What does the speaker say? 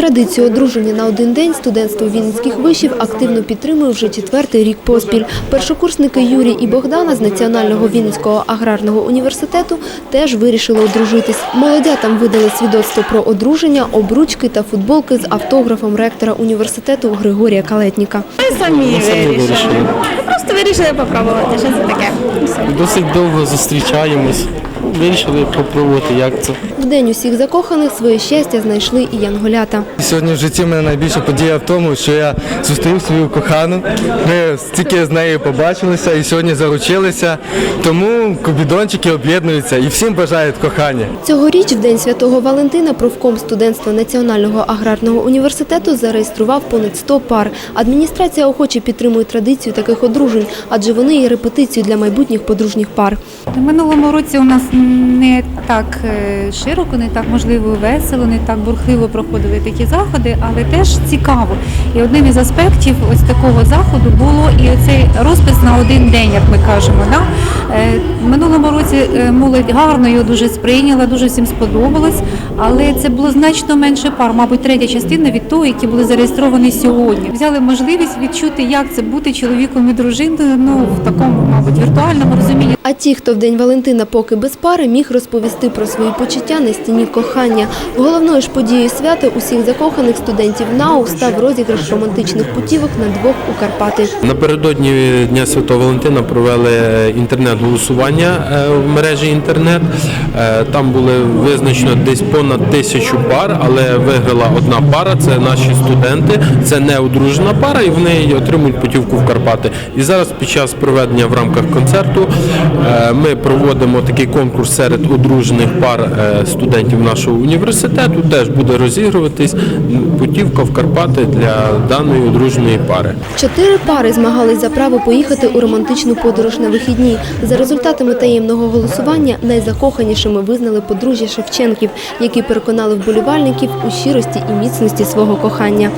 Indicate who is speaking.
Speaker 1: Традицію одруження на один день студентство Вінницьких вишів активно підтримує вже четвертий рік поспіль. Першокурсники Юрій і Богдана з Національного Вінницького аграрного університету теж вирішили одружитись. Молодятам видали свідоцтво про одруження, обручки та футболки з автографом ректора університету Григорія Калетніка.
Speaker 2: Ми самі вирішили. Просто вирішили попробувати, що це таке.
Speaker 3: Досить довго зустрічаємось. Вирішили попробувати, як це.
Speaker 1: В день усіх закоханих своє щастя знайшли і янголята.
Speaker 4: Сьогодні в житті мене найбільша подія в тому, що я зустрів свою кохану. Ми стільки з нею побачилися і сьогодні заручилися. Тому кобідончики об'єднуються і всім бажають кохання.
Speaker 1: Цьогоріч, в День Святого Валентина, профком студентства Національного аграрного університету зареєстрував понад 100 пар. Адміністрація охоче підтримує традицію таких одружень, адже вони є репетицією для майбутніх подружніх пар.
Speaker 5: В минулому році у нас не так е, широко, не так можливо весело, не так бурхливо проходили такі заходи, але теж цікаво. І одним із аспектів ось такого заходу було і оцей розпис на один день, як ми кажемо. Да? Е, В минулому році е, молодь гарно його дуже сприйняла, дуже всім сподобалось, але це було значно менше пар, мабуть, третя частина від того, які були зареєстровані сьогодні. Взяли можливість відчути, як це бути чоловіком і дружиною, ну в такому, мабуть, віртуальному розумінні.
Speaker 1: А ті, хто в День Валентина поки без пари, міг розповісти про свої почуття на стіні кохання. Головною ж подією свята усіх закоханих студентів НАУ став розіграш романтичних путівок на двох у Карпати.
Speaker 3: Напередодні Дня Святого Валентина провели інтернет-голосування е, в мережі інтернет. Е, Там були визначено десь понад тисячу пар, але виграла одна пара. Це наші студенти. Це не одружена пара, і вони отримують путівку в Карпати. І зараз під час проведення в рамках концерту е, ми проводимо такий конкурс серед одружених пар студентів нашого університету. Теж буде розігруватись путівка в Карпати для даної дружньої пари.
Speaker 1: Чотири пари змагались за право поїхати у романтичну подорож на вихідні. За результатами таємного голосування найзакоханішими визнали подружжя Шевченків, які переконали вболівальників у щирості і міцності свого кохання.